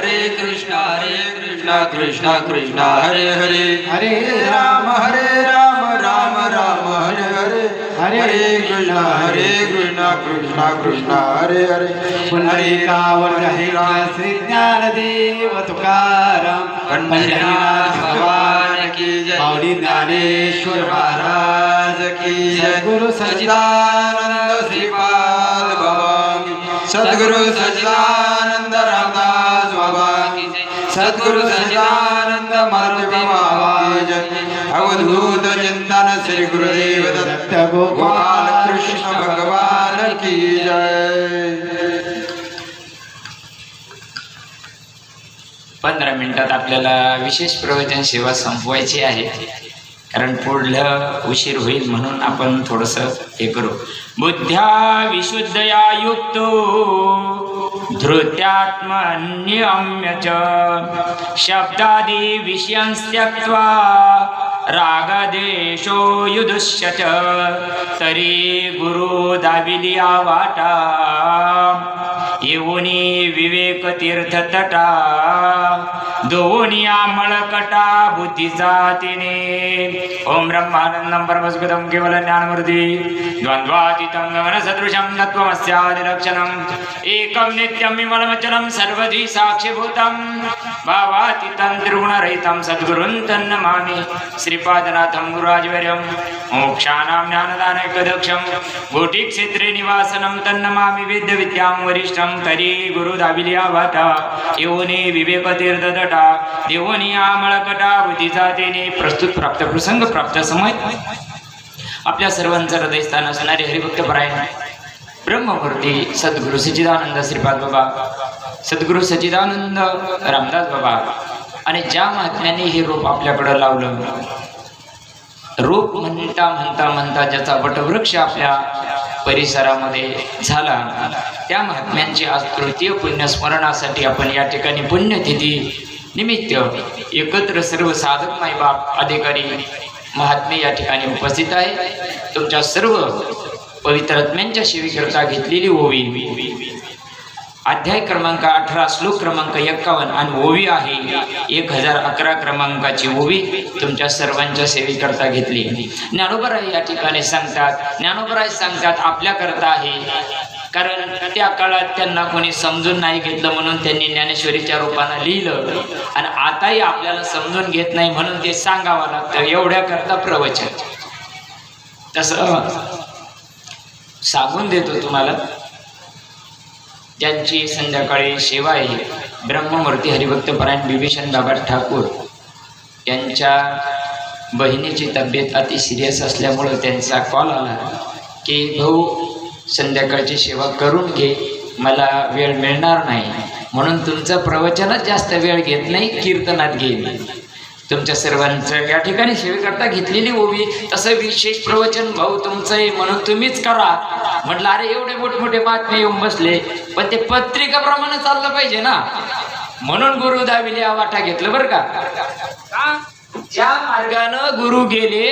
हरे कृष्ण हरे कृष्ण कृष्ण कृष्ण हरे हरे। हरे राम हरे राम राम राम हरे हरे। हरे हरे कृष्ण हरे कृष्ण कृष्ण कृष्ण हरे हरे। पुंडलिकावर जाहीर श्री ज्ञानदेव तुकाराम। पंढरीनाथ भगवान की जय। ज्ञानेश्वर महाराज की जय। सद्गुरु सच्चिदानंद श्रीपाद की सद्गुरु सच्चिदानंद रामदास सद्गुरु सच्चिदानंद मारुती महाराज। अवधूत चिंतन श्री गुरुदेव दत्त गोपाल कृष्ण भगवान की जय। पंधरा मिनिटात आपल्याला विशेष प्रवचन सेवा संपवायची आहे. कारण पुढलं उशीर होईल म्हणून आपण थोडस हे करू. बुद्ध्या विशुद्धया युक्तो धृत्यात्मन्यम्य च शब्दादी विषयांस्त्यक्त्वा रागदेशो युधुष्य च तरी गुरु दाविलिया वाटा। येऊनी विवेक तीर्थ तटा दोनिया मळकटा बुद्धीचा तिने ओम ब्रह्मानंदम परमस्कृतम केवल ज्ञानमूर्ती द्वंद्वातीतं गमन सदृशं नत्वमस्यादिलक्षणम् एकं नित्यं विमलमचलं सर्वधी साक्षीभूतं भावातीतं त्रिगुणरहितं सद्गुरुं तन्नमामि. श्रीपादनाथं गुरुराजवर्यं मोक्षाणां ज्ञानदानैकदक्षं गोटिक्षेत्रे निवासनं तन्नमामि. वेद्यविद्यां वरिष्ठं तरी गुरु वाता वाटा विवेकतीर्थ कदा देवनी आमळ आमळकटा बुद्धीचा देणे प्रस्तुत प्राप्त प्रसंग प्राप्त समय. आपल्या सर्वांचं हृदयस्थान असणारे हरिभक्त परायण ब्रह्मपूर्ती सद्गुरु सच्चिदानंद श्रीपाद बाबा सद्गुरु सच्चिदानंद रामदास बाबा आणि ज्या महात्म्याने हे रूप आपल्याकडं लावलं रूप म्हणता म्हणता म्हणता ज्याचा वटवृक्ष आपल्या परिसरामध्ये झाला त्या महात्म्यांची आज तृतीय पुण्यस्मरणासाठी आपण या ठिकाणी पुण्यतिथी निमित्त एकत्र सर्व साधक माईबाप अधिकारी महात्मे या ठिकाणी उपस्थित आहे. तुमच्या सर्व पवित्र आत्म्यांच्या सेवेकरता घेतलेली ओवी. अध्याय क्रमांक अठरा श्लोक क्रमांक एक्कावन्न आणि ओवी आहे. एक हजार अकरा क्रमांकाची ओवी तुमच्या सर्वांच्या सेवेकरता घेतली. ज्ञानोबराय या ठिकाणी सांगतात ज्ञानोबराय सांगतात आपल्याकरता आहे. कारण त्या काळात त्यांना कोणी समजून नाही घेतलं म्हणून त्यांनी ज्ञानेश्वरीच्या रूपानं लिहिलं. आणि आताही आपल्याला समजून घेत नाही म्हणून ते सांगावं लागतं. एवढ्या करता प्रवचन. तसं सांगून देतो तुम्हाला. ज्यांची संध्याकाळी सेवा आहे ब्रह्ममूर्ती हरिभक्त परायण बिभीषण बाबा ठाकूर यांच्या बहिणीची तब्येत अति सिरियस असल्यामुळं त्यांचा कॉल आला की भाऊ संध्याकाळची सेवा करून घे. मला वेळ मिळणार नाही. म्हणून तुमचं प्रवचनच जास्त वेळ घेत नाही कीर्तनात घेईन तुमच्या सर्वांचं या ठिकाणी सेवेकरता घेतलेली ओवी तसं विशेष प्रवचन भाऊ तुमचं आहे म्हणून तुम्हीच करा. म्हटलं अरे एवढे मोठमोठे बातम्या येऊन बसले पण ते पत्रिकाप्रमाणे चाललं पाहिजे ना. म्हणून गुरु दाविले वाटा घेतलं बरं का? ज्या मार्गानं गुरु गेले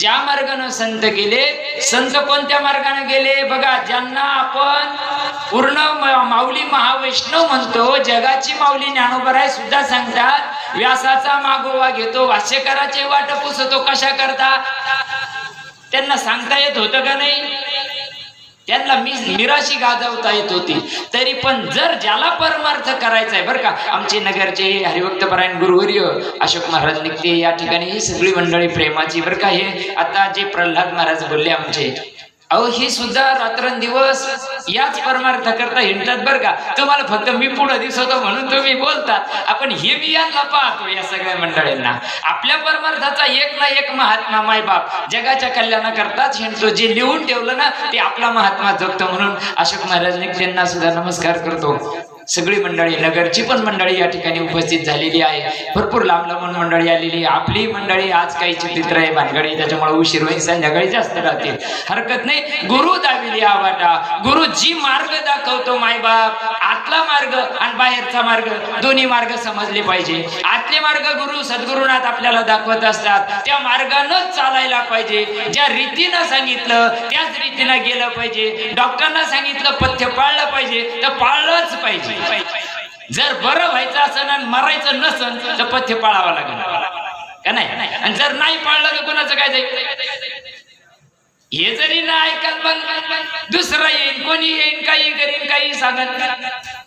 ज्या मार्गानं संत गेले संत कोणत्या मार्गाने गेले. बघा ज्यांना आपण पूर्ण माऊली महावैष्णव म्हणतो जगाची माऊली ज्ञानोबराय सुद्धा सांगतात व्यासाचा मागोवा घेतो भाष्यकाराचे वाट पुसतो कशा करता? त्यांना सांगता येत होतं का नाही? त्यांना मी निराशी गाजवता येत होती. तरी पण जर ज्याला परमार्थ करायचा आहे बरं का आमचे नगरचे हरिभक्त परायण गुरुवर्य अशोक महाराज निघते. या ठिकाणी ही सगळी मंडळी प्रेमाची बरं का हे आता जे प्रल्हाद महाराज बोलले आमचे अहो ही सुद्धा रात्रंदिवस याच परमार्थ करता हिंडतात बरं का. तुम्हाला फक्त मी पुढे दिसतो म्हणून तुम्ही बोलता. आपण हे मी यांना पाहतो या सगळ्या मंडळींना. आपल्या परमार्थाचा एक ना एक महात्मा मायबाप जगाच्या कल्याणाकरताच हिंडतो. जे लिहून ठेवलं ना ते आपला महात्मा जगतो म्हणून अशोक महाराजांनी त्यांना सुद्धा नमस्कार करतो. सगळी मंडळी नगरची पण मंडळी या ठिकाणी उपस्थित झालेली आहे. भरपूर लांब लांबून मंडळी आलेली आपली मंडळी आज काही चित्र आहे भानगडी. त्याच्यामुळे उशीर होईल संध्याकाळी जास्त राहतील. हरकत नाही. गुरु दाविली आवाटा गुरु जी मार्ग दाखवतो मायबाप आतला मार्ग आणि बाहेरचा मार्ग दोन्ही मार्ग समजले पाहिजे. आतले मार्ग गुरु सद्गुरुनाथ आपल्याला दाखवत असतात. त्या मार्गानंच चालायला पाहिजे. ज्या रीतीनं सांगितलं त्याच रीतीनं गेलं पाहिजे. डॉक्टरना सांगितलं पथ्य पाळलं पाहिजे तर पाळलंच पाहिजे. जर बरं व्हायचं असेल आणि मरायचं नसन तर पथ्य पाळावं लागेल. का नाही? आणि जर नाही पाळलं तर कोणाचं काय जाईल? हे जरी ना ऐकत मग दुसरा येईन कोणी येईन काही करीन काही सांगत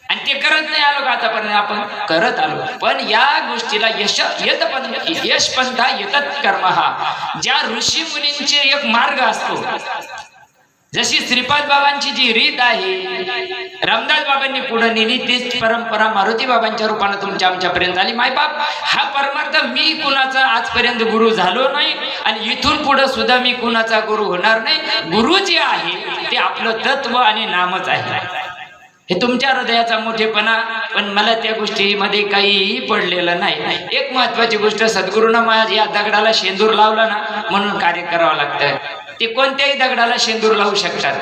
आणि ते करत नाही आलो का आतापर्यंत आपण? करत आलो. पण या गोष्टीला यश येत पण यश पंथा येतात कर्म हा. ज्या ऋषी मुलींचे एक मार्ग असतो जशी श्रीपाद बाबांची जी रीत आहे रामदास बाबांनी पुढे नेली तीच परंपरा मारुती बाबांच्या रूपानं तुमच्या आमच्यापर्यंत आली. मायबाप हा परमार्थ मी कुणाचा आजपर्यंत गुरु झालो नाही आणि इथून पुढे सुद्धा मी कुणाचा गुरु होणार नाही. गुरु जे आहे ते आपलं तत्व आणि नामच आहे. हे तुमच्या हृदयाचा मोठेपणा पण मला त्या गोष्टीमध्ये काहीही पडलेलं नाही. एक महत्वाची गोष्ट सद्गुरूनं माझ्या या दगडाला शेंदूर लावला ना म्हणून कार्य करावं लागतं ते कोणत्याही दगडाला शेंदूर लावू शकतात.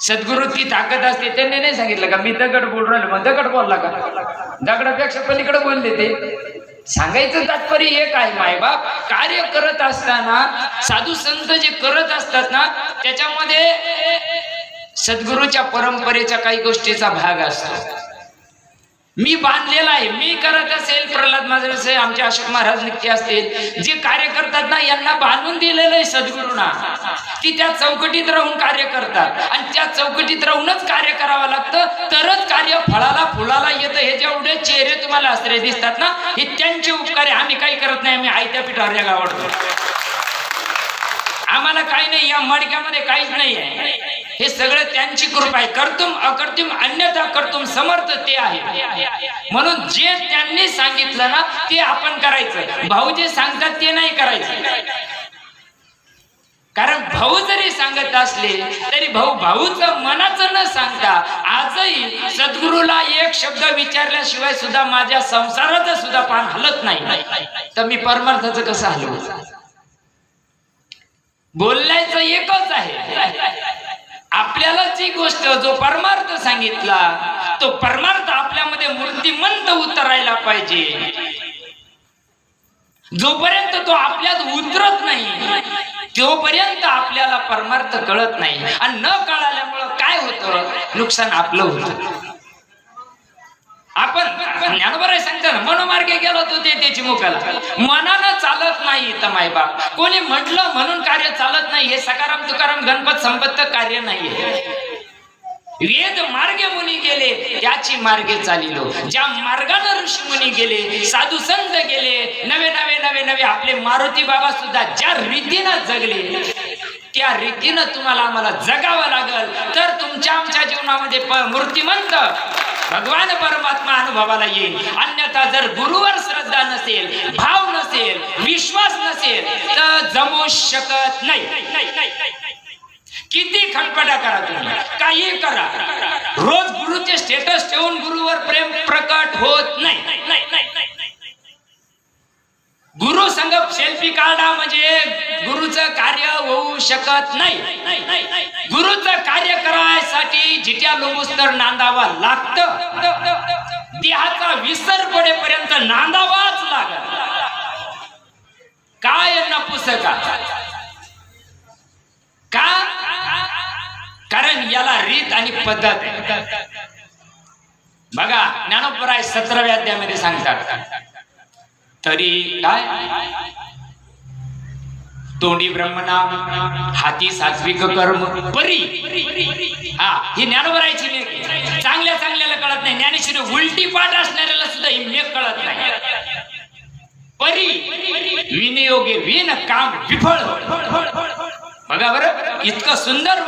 सद्गुरू ती ताकद असते त्यांनी नाही सांगितलं का मी दगड बोल राहिलो मग दगड बोलला का? दगडापेक्षा पलीकडे बोलले ते. सांगायचं तात्पर्य एक आहे मायबाप कार्य करत असताना साधू संत जे करत असतात ना त्याच्यामध्ये सद्गुरूच्या परंपरेच्या काही गोष्टीचा भाग असतो. मी बांधलेला आहे. मी करत असेल प्रल्हाद माझे असेल आमचे अशोक महाराज नक्की असतील. जे कार्य करतात ना यांना बांधून दिलेलं आहे सद्गुरूंना. की त्या चौकटीत राहून कार्य करतात. आणि त्या चौकटीत राहूनच कार्य करावं लागतं. तरच कार्य फळाला फुलाला येतं. हे जेवढे चेहरे तुम्हाला आश्रय दिसतात ना हे त्यांचे उपकार आहे. आम्ही काही करत नाही. आम्ही आयत्या पिठावर या आवडतो आम्हाला काही नाही. या मडक्यामध्ये काहीच नाही आहे. हे सगळं त्यांची कृपा आहे. कर्तुम अकर्तुम अन्यथा कर्तुम समर्थ ते आहे. म्हणून जे त्यांनी सांगितलं ना ते आपण करायचं. भाऊ जे सांगतात ते नाही करायचं. कारण भाऊ जरी सांगत असले तरी भाऊ भाऊच मनाचं न सांगता आजही सद्गुरूला एक शब्द विचारल्याशिवाय सुद्धा माझ्या संसाराचं सुद्धा पान हलत नाही. तर मी परमार्थाचं कसं हलवू? बोलायचं एकच आहे. आपल्याला जी गोष्ट जो परमार्थ सांगितला तो परमार्थ आपल्यामध्ये मूर्तिमंत उतरायला पाहिजे. जोपर्यंत तो आपल्यात उतरत नाही तोपर्यंत आपल्याला परमार्थ कळत नाही. आणि न कळाल्यामुळं काय होतं? नुकसान आपलं होतं. आपण ज्ञानवर सांगतात मनोमार्गे गेलो तो ते त्याची मुखाला मनानं चालत नाही इथं मायबाप. कोणी म्हटलं म्हणून कार्य चालत नाही हे सकाराम तुकाराम गणपत संपत्त कार्य नाहीये वेद मार्गे मुनी गेले त्याची मार्गे चालिलो. ज्या मार्गाने ऋषी मुनी गेले साधू संत गेले नवे नवे नवे नवे आपले मारुती बाबा सुद्धा ज्या रीतीनं जगले त्या रीतीनं तुम्हाला आम्हाला जगावं लागल. तर तुमच्या आमच्या जीवनामध्ये प- मूर्तिमंत भगवान परमात्मा अनुभवाला येईल. अन्यथा जर गुरुवर श्रद्धा नसेल भाव नसेल विश्वास नसेल तर जमू शकत नाही. किती खटपटा करा तुम्ही. काही करा. रोज गुरुचे स्टेटस ठेवून गुरुवर प्रेम प्रकट होत नाही. गुरु संघ सेल्फी काढा म्हणजे गुरुचं कार्य होऊ शकत नाही. गुरुचं कार्य करायसाठी जिट्या लोमुस्तर नांदावा लागतं. देहाचा विसर पडेपर्यंत नांदावाच लागत. काय नपुसका का? कारण याला रीत आणि पद्धत आहे. बघा ज्ञानोपराय सतराव्या अध्यायामध्ये सांगतात. तरी काय? तोंडी ब्रह्मनाम हाती सात्विक कर्म परी. हा ही ज्ञानोबरायची लेख आहे. चांगल्या चांगल्याला कळत नाही. ज्ञानेश्वरी उलटी पाठ असणाऱ्याला सुद्धा ही लेख कळत नाही. परी विनियोगे विन काम विफळ. बघा बरं इतकं सुंदर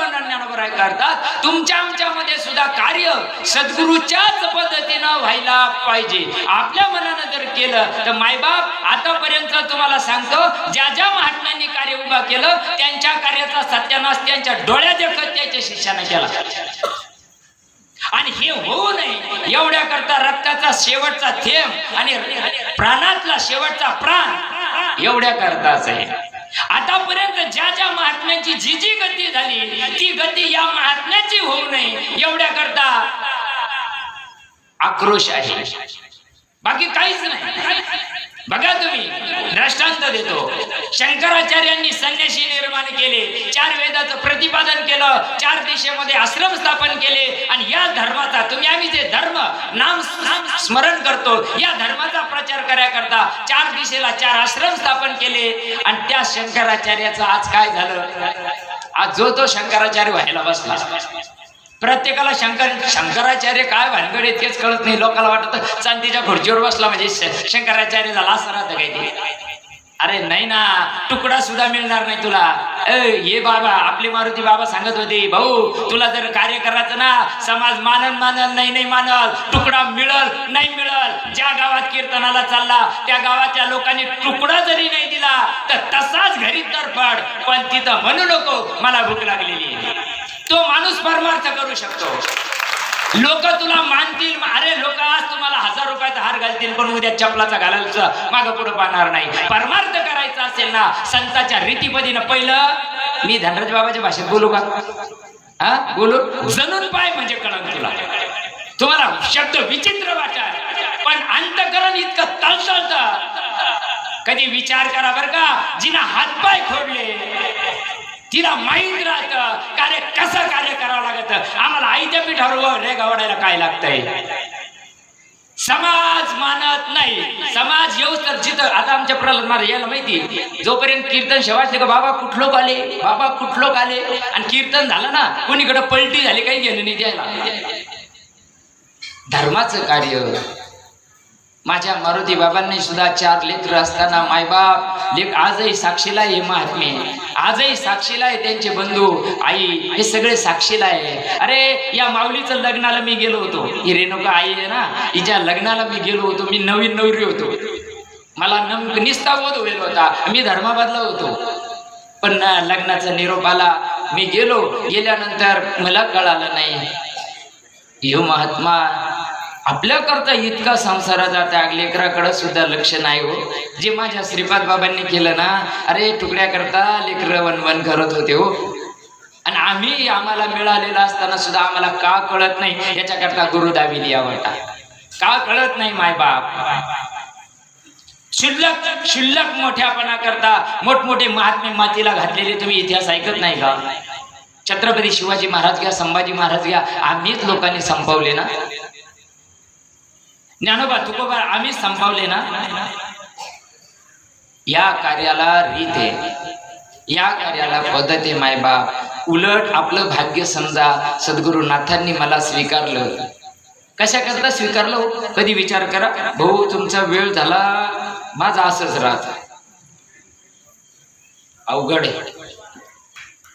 वर्णन करतात तुमच्या आमच्यामध्ये सुद्धा कार्य सद्गुरूच्याच पद्धतीनं व्हायला पाहिजे. आपल्या मनानं जर केलं तर मायबाप आतापर्यंत तुम्हाला सांगतो ज्या ज्या महात्म्यांनी कार्य उभा केलं त्यांच्या कार्याचा सत्यानाश त्यांच्या डोळ्यात देखत त्याच्या शिष्याने केला. आणि हे होऊ नये एवढ्या करता रक्ताचा शेवटचा थेंब आणि प्राणातला शेवटचा प्राण एवढ्या करताच आहे. आतापर्यंत ज्या ज्या महात्म्यांची जी जी गती झाली ती गती या महात्म्याची होऊ नये एवढ्या करता आक्रोश आहे. बाकी काहीच नाही. बघा तुम्ही दृष्टांत देतो. शंकराचार्यांनी संन्याशी निर्माण केले चार वेदाचं प्रतिपादन केलं चार दिशेमध्ये आश्रम स्थापन केले आणि या धर्माचा तुम्ही आम्ही जे धर्म नाम स्मरण करतो या धर्माचा प्रचार करण्याकरता चार दिशेला चार आश्रम स्थापन केले आणि त्या शंकराचार्याचं आज काय झालं? आज जो तो शंकराचार्य व्हायला बसला. प्रत्येकाला शंकर शंकराचार्य काय भानगड आहे तेच कळत नाही. लोकांना वाटत चांदीच्या खुर्चीवर बसला म्हणजे शंकराचार्य झाला असं राहतं काही अरे नाही ना तुकडा सुद्धा मिळणार नाही तुला. ए ये बाबा आपले मारुती बाबा सांगत होते भाऊ तुला जर कार्य करायचं ना समाज मानल मानल नाही नाही मानल. तुकडा मिळल नाही मिळल. ज्या गावात कीर्तनाला चालला त्या गावाच्या लोकांनी तुकडा जरी नाही दिला तर तसाच घरी तरफड पण तिथं म्हणू नको मला भूक लागलेली तो माणूस परमार्थ करू शकतो. लोक तुला मानतील. अरे लोक आज तुम्हाला हजार रुपयाचा हार घालतील पण उद्या चपलाचा घालायचं. माग पुढे पाहणार नाही. परमार्थ करायचा असेल ना संताच्या रीतीपदीनं पहिलं मी धनराज बाबाच्या भाषेत बोलू का? हा? बोलू? जणून पाय म्हणजे कळण तुला. तुम्हाला शब्द विचित्र वाटत पण अंतकरण इतकं तळसळत कधी विचार करा बर का जिना हातपाय खोडले तिला माहीत राहत. कार्य कसं कार्य करावं लागत? आम्हाला आईच्या पीठावर रे गवडायला काय लागतंय? समाज मानत नाही. समाज येऊच तर जिथं आता आमच्या प्रल्हाद यायला माहिती जोपर्यंत कीर्तन शेवाचले का बाबा कुठलो आले बाबा कुठलो आले आणि कीर्तन झालं ना कुणीकडे पलटी झाली काही घेणं नाही द्यायला. धर्माचं कार्य. माझ्या मारुती बाबांनी सुद्धा चार लेकर असताना मायबाप लेख आजही साक्षीला आहे हे महात्मे. आजही साक्षीला आहे त्यांचे बंधू. आई हे सगळे साक्षीला आहे. अरे या माऊलीचं लग्नाला मी गेलो होतो. ही रेणुका आई आहे ना. हिच्या लग्नाला मी गेलो होतो. मी नवीन नवरी होतो. मला नम निस्ता बोध होईल होता. मी धर्माबादला होतो. पण ना, लग्नाचा निरोप आला. मी गेलो. गेल्यानंतर मला कळालं नाही. यो महात्मा आपल्याकरता इतका संसाराचा त्याग लेकराकडं सुद्धा लक्ष नाही हो. जे माझ्या श्रीपाद बाबांनी केलं ना अरे तुकड्याकरता लेकर वनवन करत होते हो. आणि आम्ही आम्हाला मिळालेला असताना सुद्धा आम्हाला का कळत नाही? याच्याकरता गुरुदावी दाविली आवडता का कळत नाही माय बाप? शिल्लक शिल्लक मोठ्यापणा करता मोठमोठे महात्मे मातीला घातलेले तुम्ही इतिहास ऐकत नाही का? छत्रपती शिवाजी महाराज घ्या संभाजी महाराज घ्या आम्हीच लोकांनी संपवले ना. ज्ञानोबा तुकोबा आम्हीच संपवले ना? या कार्याला रीत आहे. या कार्याला पद्धत आहे मायबाप उलट आपलं भाग्य समजा सद्गुरुनाथांनी मला स्वीकारलं. कशा करता स्वीकारलं हो? कधी विचार करा. भाऊ तुमचा वेळ झाला. माझा असंच राहत. अवघड आहे.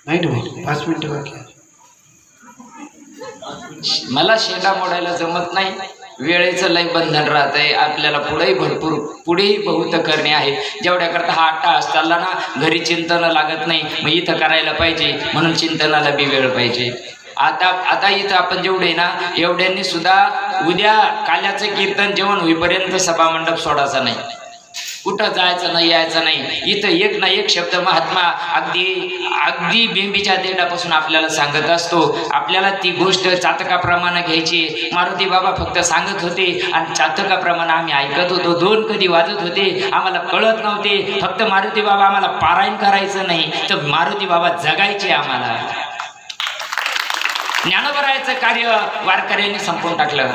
नाही पाच मिनिटं. मला शेंगा मोडायला जमत नाही. वेळेचं लय बंधन राहत आहे आपल्याला पुढेही भरपूर पुढेही बहुत करणे आहे. जेवढ्या करता हा आठ तास चालला ना घरी चिंतन लागत नाही. मग इथं करायला पाहिजे. म्हणून चिंतनाला बी वेळ पाहिजे. आता आता इथं आपण जेवढे ना एवढ्यांनी सुद्धा उद्या काल्याचं कीर्तन जेवण होईपर्यंत सभामंडप सोडायचा नाही. कुठं जायचं नाही यायचं नाही. इथं एक ना एक शब्द महात्मा अगदी अगदी बिंबीच्या देडापासून आपल्याला सांगत असतो. आपल्याला ती गोष्ट चातकाप्रमाणे घ्यायची. मारुती बाबा फक्त सांगत होते आणि चातकाप्रमाणे आम्ही ऐकत होतो. दोन कधी वाजत होते आम्हाला कळत नव्हते. फक्त मारुती बाबा आम्हाला पारायण करायचं नाही तर मारुती बाबा जगायचे आम्हाला. ज्ञानोबरायचं कार्य वारकऱ्यांनी संपवून टाकलं.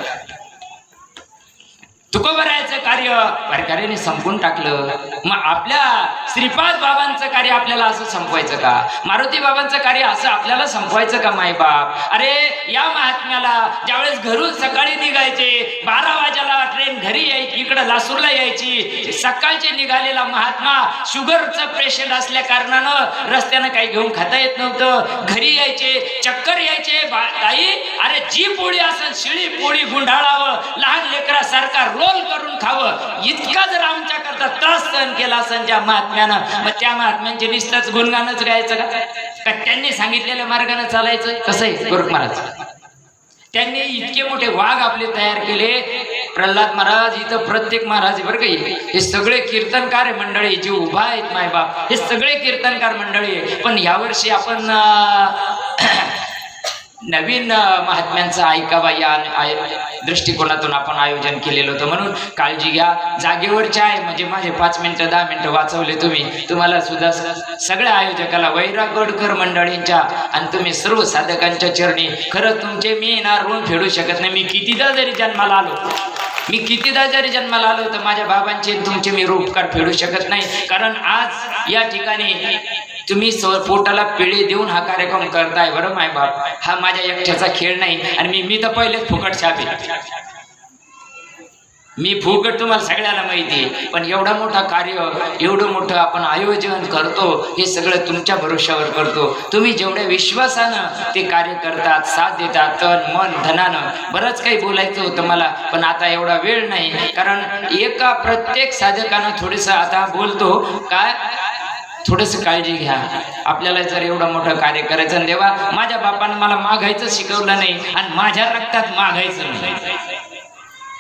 तुकोबरायचं कार्य? परकारेने संपून टाकलं. मग आपल्या श्रीपाद बाबांचं कार्य आपल्याला असं संपवायचं का? मारुती बाबांचं कार्य असं आपल्याला संपवायचं का मायबाप अरे या महात्म्याला ज्यावेळेस घरून सकाळी निघायचे बारा वाजाला ट्रेन घरी यायची इकडं लासूरला यायची सकाळचे निघालेला महात्मा शुगरचं पेशंट असल्या कारणानं रस्त्यानं काही घेऊन खाता येत नव्हतं. घरी यायचे चक्कर यायचे बा- ताई अरे जी पोळी असेल शिळी पोळी गुंडाळावं लहान लेकरासारखा रोल करून खावं. इतका जर आमच्या करता त्रास सहन केला असेल ज्या महात्म्यानं मग त्या महात्म्यांचे निस्तच गुणगानच गायचं का? का त्यांनी सांगितलेल्या मार्गाने चालायचं कसं आहे गुरु महाराज. त्यांनी इतके मोठे वाघ आपले तयार केले. प्रल्हाद महाराज इथं प्रत्येक महाराज बरं का हे सगळे कीर्तनकार मंडळी जे उभा आहेत मायबाप हे सगळे कीर्तनकार मंडळी. आहे पण यावर्षी आपण नवीन महात्म्यांचा ऐकावा या दृष्टिकोनातून आपण आयोजन केलेलं होतं. म्हणून काळजी घ्या. जागेवरचे आहे. म्हणजे माझे पाच मिनिटं दहा मिनिटं वाचवले तुम्ही. तुम्हाला सुद्धा सगळ्या आयोजकाला वैरागडकर मंडळींच्या आणि तुम्ही सर्व साधकांच्या चरणी खरं तुमचे मी ना ऋण फेडू शकत नाही. मी कितीदा जरी जन्माला आलो मी कितीदा जरी जन्माला आलो तर माझ्या बाबांचे तुमचे मी रूपकार फेडू शकत नाही. कारण आज या ठिकाणी तुम्ही पोटाला पिळी देऊन हा कार्यक्रम करताय बरं माय बाप? हा माझ्या एकट्याचा खेळ नाही आणि मी मी तर पहिलेच फुकट छापे मी फुकट तुम्हाला सगळ्याला माहिती आहे पण एवढा मोठा कार्य एवढं मोठं आपण आयोजन करतो हे सगळं तुमच्या भरोश्यावर करतो. तुम्ही जेवढ्या विश्वासानं ते कार्य करतात साथ देतात तन मन धनानं बरंच काही बोलायचं होतं मला पण आता एवढा वेळ नाही. कारण एका प्रत्येक साधकानं थोडंसं आता बोलतो काय? थोडंसं काळजी घ्या. आपल्याला जर एवढं मोठं कार्य करायचं आणि देवा माझ्या बापानं मला मागायचं शिकवलं नाही आणि माझ्या रक्तात मागायचं नाही.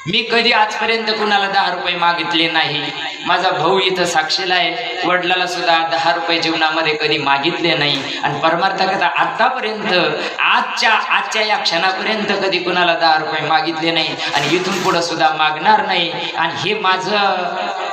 मी कधी आजपर्यंत कुणाला दहा रुपये मागितले नाही. माझा भाऊ इथं साक्षीला आहे. वडिलाला सुद्धा दहा रुपये जीवनामध्ये कधी मागितले नाही. आणि परमार्थकथा आतापर्यंत आजच्या आजच्या या क्षणापर्यंत कधी कुणाला दहा रुपये मागितले नाही आणि इथून पुढं सुद्धा मागणार नाही. आणि हे माझं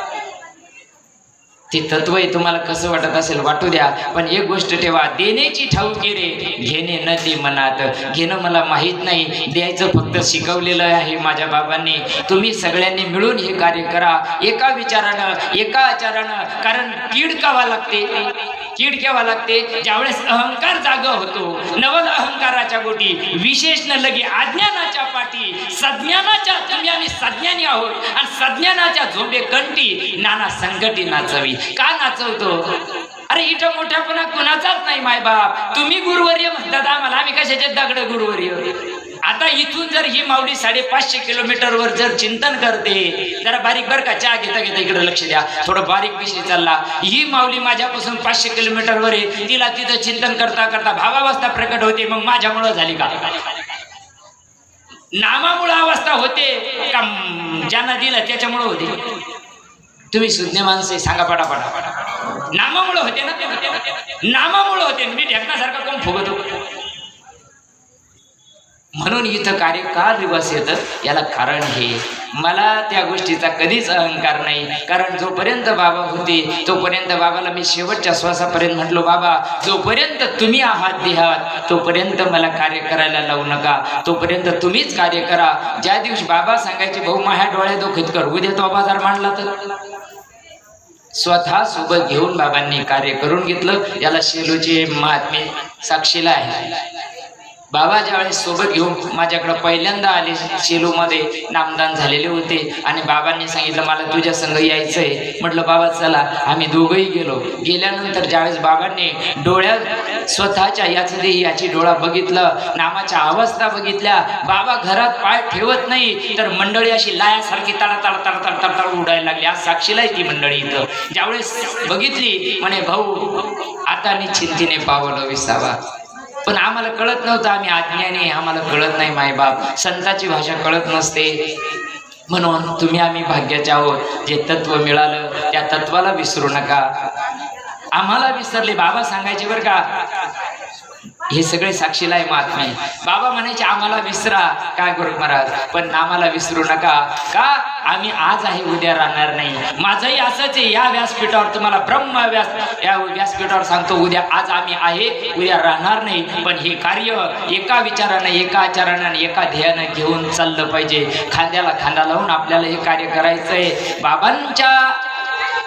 ते तत्व तुम्हाला कसं वाटत असेल वाटू द्या. पण एक गोष्ट ठेवा देण्याची ठाऊकी रे. घेणे न ते मनात. घेणं मला माहीत नाही. द्यायचं फक्त शिकवलेलं आहे माझ्या बाबांनी. तुम्ही सगळ्यांनी मिळून हे कार्य करा. एका विचारानं एका आचारानं. कारण कीड कावा लागते. कीड केव्हा लागते. ज्यावेळेस अहंकार जाग होतो नवल अहंकाराच्या गोटी विशेष न लगे अज्ञानाच्या पाठी सज्ञानाच्या तुम्ही आम्ही सज्ञानी आहोत. आणि सज्ञानाच्या झोंबे कंटी नाना संकटी नाचवी. का नाचवतो? अरे इथं मोठ्यापणा कुणाचाच नाही माय बाप तुम्ही गुरुवर्य म्हणतात आम्हाला. आम्ही कशाचे दगड गुरुवर्य? आता इथून जर ही माऊली साडेपाचशे किलोमीटरवर जर चिंतन करते जरा बारीक बर का? चहा घेता घेता इकडे लक्ष द्या. थोडं बारीक विषय चालला. ही माऊली माझ्यापासून पाचशे किलोमीटरवर आहे. तिला तिथं चिंतन करता करता भावावस्था प्रकट होते. मग माझ्यामुळं झाली का? नामामुळं अवस्था होते. का ज्यांना दिलं त्याच्यामुळं होते. तुम्ही सुज्ञ माणसे सांगा पटापटा. नामामुळं होते ना नामामुळं होते. मी ढेकण्यासारखा कोण फुगतो? म्हणून इथं कार्य का दिवस येतं. याला कारण हे. मला त्या गोष्टीचा कधीच अहंकार नाही. कारण जोपर्यंत बाबा होते तोपर्यंत बाबाला मी शेवटच्या श्वासापर्यंत म्हटलो बाबा जोपर्यंत तुम्ही आहात देहात तोपर्यंत मला कार्य करायला लावू नका. तोपर्यंत तुम्हीच कार्य करा. ज्या दिवशी बाबा सांगायचे भाऊ माझ्या डोळ्या दोखीत कर उद्या तो बाजार मांडला तर? स्वतः सोबत घेऊन बाबांनी कार्य करून घेतलं. याला शेलूचे महात्मे साक्षीला आहे. बाबा ज्यावेळेस सोबत घेऊन माझ्याकडं पहिल्यांदा आले शेलूमध्ये नामदान झालेले होते. आणि बाबांनी सांगितलं मला तुझ्या संग यायचंय. म्हटलं बाबा चला आम्ही दोघंही गेलो. गेल्यानंतर ज्यावेळेस बाबांनी डोळ्यात स्वतःच्या याच याची डोळा बघितलं नामाच्या अवस्था बघितल्या बाबा घरात पाय ठेवत नाही तर मंडळी अशी लायासारखी तडा तडा तडा तडा उडायला लागली. आज साक्षीला ती मंडळी इथं. ज्यावेळेस बघितली म्हणे भाऊ आता निश्चिंतीने पावलं विसावा. पण आम्हाला कळत नव्हतं आम्ही आज्ञाने आम्हाला कळत नाही मायबाप संताची भाषा कळत नसते. म्हणून तुम्ही आम्ही भाग्याचे आहोत. जे तत्व मिळालं त्या तत्वाला विसरू नका. आम्हाला विसरले बाबा सांगायचे बरं का? हे सगळे साक्षीला आहे महात्मे बाबा म्हणायचे आम्हाला विसरा. काय करू महाराज? पण आम्हाला विसरू नका. का? आम्ही आज आहे उद्या राहणार नाही. माझंही असंच आहे. या व्यासपीठावर तुम्हाला ब्रह्म व्यास या व्यासपीठावर सांगतो उद्या आज आम्ही आहे उद्या राहणार नाही. पण हे कार्य एका विचारानं एका आचारानं आणि एका ध्येयानं घेऊन चाललं पाहिजे. खांद्याला खांदा लावून आपल्याला हे कार्य करायचं आहे बाबांच्या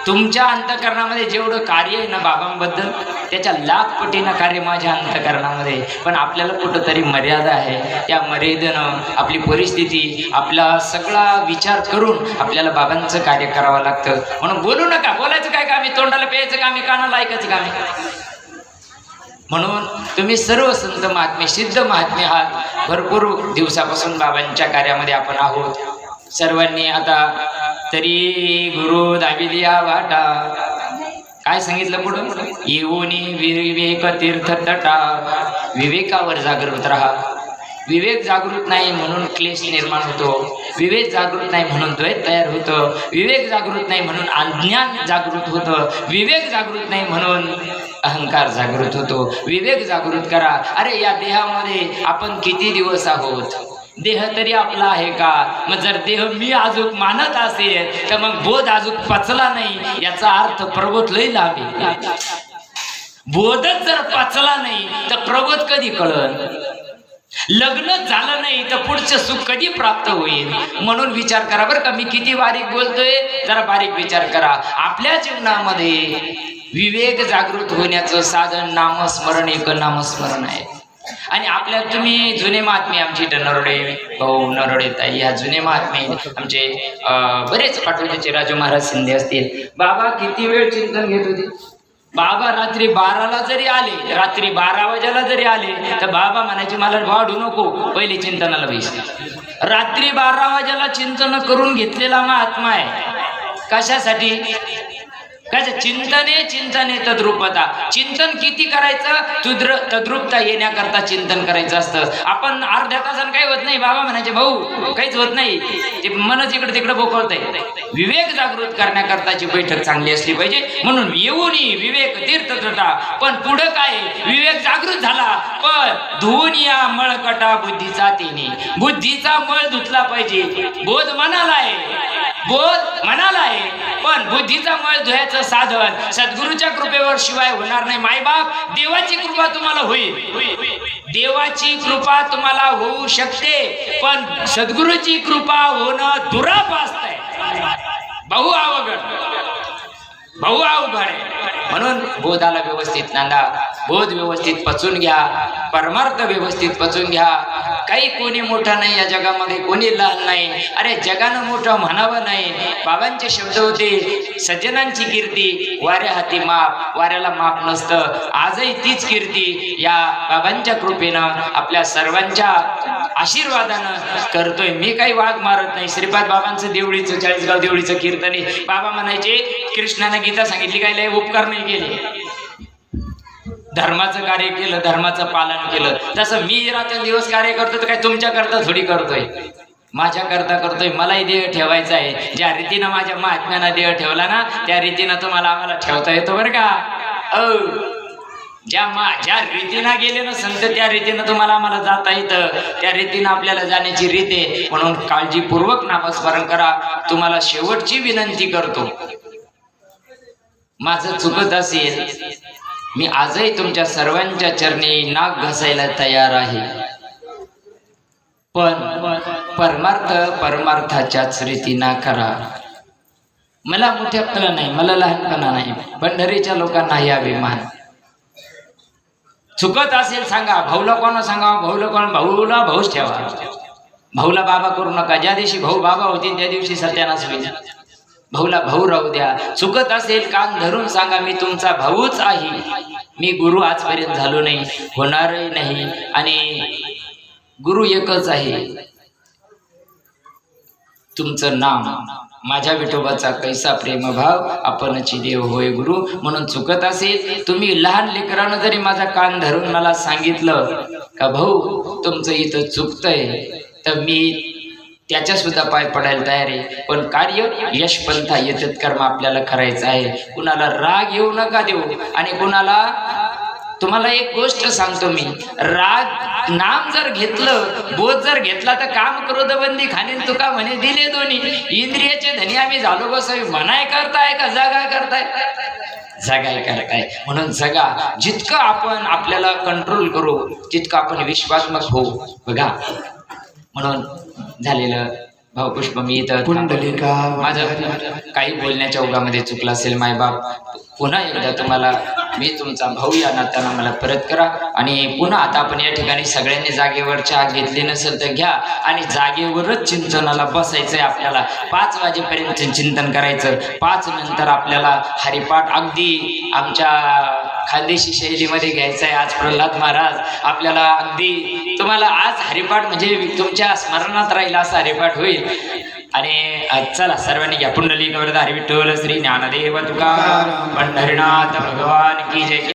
तुमच्या अंतकरणामध्ये जेवढं कार्य आहे ना बाबांबद्दल त्याच्या लाख पटीनं कार्य माझ्या अंतकरणामध्ये पण आपल्याला कुठंतरी मर्यादा आहे. त्या मर्यादेनं आपली परिस्थिती आपला सगळा विचार करून आपल्याला बाबांचं कार्य करावं लागतं. म्हणून बोलू नका. बोलायचं काय का आम्ही तोंडाला प्यायचं का कानाला ऐकायचं का आम्ही म्हणून तुम्ही सर्व संत महात्मे सिद्ध महात्मे आहात भरपूर दिवसापासून बाबांच्या कार्यामध्ये आपण आहोत. सर्वांनी आता तरी गुरु दाविलिया वाटा. काय सांगितलं पुढं येऊन विवेक तीर्थ तटा. विवेकावर जागृत राहा. विवेक जागृत नाही म्हणून क्लेश निर्माण होतो. विवेक जागृत नाही म्हणून द्वैत तयार होतं. विवेक जागृत नाही म्हणून अज्ञान जागृत होतं. विवेक जागृत नाही म्हणून अहंकार जागृत होतो. विवेक जागृत करा. अरे या देहामध्ये आपण किती दिवस आहोत? देह तरी आपला आहे का? मग जर देह मी अजून मानत असेल तर मग बोध अजून पचला नाही याचा अर्थ प्रबोध लई लाभ. आहे. बोधच जर पचला नाही तर प्रबोध कधी कळल लग्न झालं नाही तर पुढचं सुख कधी प्राप्त होईल? म्हणून विचार करा बरं का मी किती बारीक बोलतोय जरा बारीक विचार करा. आपल्या जीवनामध्ये विवेक जागृत होण्याचं साधन नामस्मरण एक नामस्मरण आहे. आणि आपल्या तुम्ही जुने महात्मे आमचे इथं नरोडे भाऊ नरोडे ताई ह्या जुने महात्मे आमचे बरेच पाठवण्याचे राजू महाराज शिंदे असतील. बाबा किती वेळ चिंतन घेत होते? बाबा रात्री बाराला जरी आले रात्री बारा वाजायला जरी आले तर बाबा म्हणायचे मला वाढू नको पहिले चिंतनाला बैस. रात्री बारा वाजायला चिंतन करून घेतलेला महात्मा आहे. कशासाठी? कशा चिंतने चिंतने तद्रुपता. चिंतन किती करायचं? तुद्र तद्रुपता येण्याकरता चिंतन करायचं असतं. आपण अर्ध्या तासानं काही होत नाही बाबा म्हणायचे भाऊ काहीच होत नाही. ते मनच इकडे तिकडे बोकळतंय विवेक जागृत करण्याकरताची बैठक चांगली असली पाहिजे. म्हणून येऊनही विवेक तीर्थत्रता पण पुढं काय विवेक जागृत झाला पण धुवून या मळकटा बुद्धीचा तिने. बुद्धीचा मळ धुतला पाहिजे. बोध मनाला आहे. बोध मनाला आहे. पण बुद्धीचा मळ धुयाचा साधन सद्गुरूच्या कृपेवर शिवाय होणार नाही. मायबाप देवाची कृपा तुम्हाला होईल. देवाची कृपा तुम्हाला होऊ शकते पण सद्गुरूची कृपा होणं दुरापास्त आहे बहु अवघड. बहु अवघड आहे. म्हणून बोधाला व्यवस्थित नांदा. बोध व्यवस्थित पचून घ्या. परमार्थ व्यवस्थित पचून घ्या. काही कोणी मोठा नाही या जगामध्ये कोणी लहान नाही. अरे जगानं मोठं म्हणावं नाही. बाबांचे शब्द होते सज्जनांची कीर्ती वाऱ्या हाती माप. वाऱ्याला माप नसतं. आजही तीच कीर्ती या बाबांच्या कृपेनं आपल्या सर्वांच्या आशीर्वादानं करतोय. मी काही वाघ मारत नाही. श्रीपाद बाबांचं देवळीचं चाळीसगाव देवळीचं कीर्तन आहे. बाबा म्हणायचे कृष्णाने गीता सांगितली काय लय उपकार नाही केले. धर्माचं कार्य केलं धर्माचं पालन केलं. तसं मी रात्र दिवस कार्य करतो तर काय तुमच्या करता थोडी करतोय? माझ्या करता करतोय मलाही देह ठेवायचा आहे. ज्या रीतीनं माझ्या महात्म्यानं देह ठेवला ना त्या रीतीनं तुम्हाला आम्हाला ठेवता येतो बरं का? औ. ज्या मा ज्या रीतीनं गेले ना संत त्या रीतीनं तुम्हाला आम्हाला जाता येतं. त्या रीतीनं आपल्याला जाण्याची रीत आहे. म्हणून काळजीपूर्वक नामस्मरण करा. तुम्हाला शेवटची विनंती करतो. माझं चुकत असेल मी आजही तुमच्या सर्वांच्या चरणी नाक घसायला तयार आहे. पण परमार्थ परमार्थाच्याच रीतीना करा मला मोठ्यापणा नाही मला लहानपणा नाही पंढरीच्या लोकांना हे अभिमान. चुकत असेल सांगा भाऊला कोणा सांगा भाऊला कोण भाऊला भाऊच ठेवा. भाऊला बाबा करू नका ज्या दिवशी भाऊ बाबा होतील त्या दिवशी सत्यानाश होईल. भाऊला भाऊ राहू द्या. चुकत असेल कान धरून सांगा मी तुमचा भाऊच आहे. मी गुरु आजपर्यंत झालो नाही होणारही नाही आणि गुरु एकच आहे. तुमचं नाम माझ्या विठोबाचा कैसा प्रेमभाव आपणची देव होय गुरु. म्हणून चुकत असेल तुम्ही लहान लेकरानं जरी माझा कान धरून मला सांगितलं का भाऊ तुमचं इथं चुकतंय तर मी त्याच्या सुद्धा पाय पडायला तयार आहे. पण कार्य यशपंथा येतात कर्म आपल्याला करायचं आहे. कुणाला राग येऊ नका देऊ. आणि कुणाला तुम्हाला एक गोष्ट सांगतो मी. राग नाम जर घेतलं बोध जर घेतला तर काम क्रोधबंदी बंदी तुका म्हणे दिले दोन्ही. इंद्रियाचे धनी आम्ही झालो बसावी म्हणाय करताय का जागा करताय? जगाय करताय. म्हणून जगा. जितकं आपण आपल्याला कंट्रोल करू तितकं आपण विश्वात्मक होऊ. बघा. म्हणून झालेलं. भावपुष्प मी इथं. पुंडलिका माझं काही बोलण्याच्या ओघामध्ये चुकलं असेल मायबाप. पुन्हा एकदा तुम्हाला मी तुमचा भाऊ या नात्यानं मला परत करा. आणि पुन्हा आता आपण या ठिकाणी सगळ्यांनी जागेवर चहा घेतली नसेल तर घ्या. आणि जागेवरच चिंतनाला बसायचंय आपल्याला. पाच वाजेपर्यंत चिंतन करायचं. पाच नंतर आपल्याला हरिपाठ अगदी आमच्या खानदेशी शैलीमध्ये घ्यायचं आहे आज प्रल्हाद महाराज. आपल्याला अगदी तुम्हाला आज हरिपाठ म्हणजे तुमच्या स्मरणात राहील असा हरिपाठ होईल. आणि चला सर्वांनी घ्या. पुंडलिक वरदा हरिविठ्ठल श्री ज्ञानदेव तुका पंढरीनाथ भगवान की जय.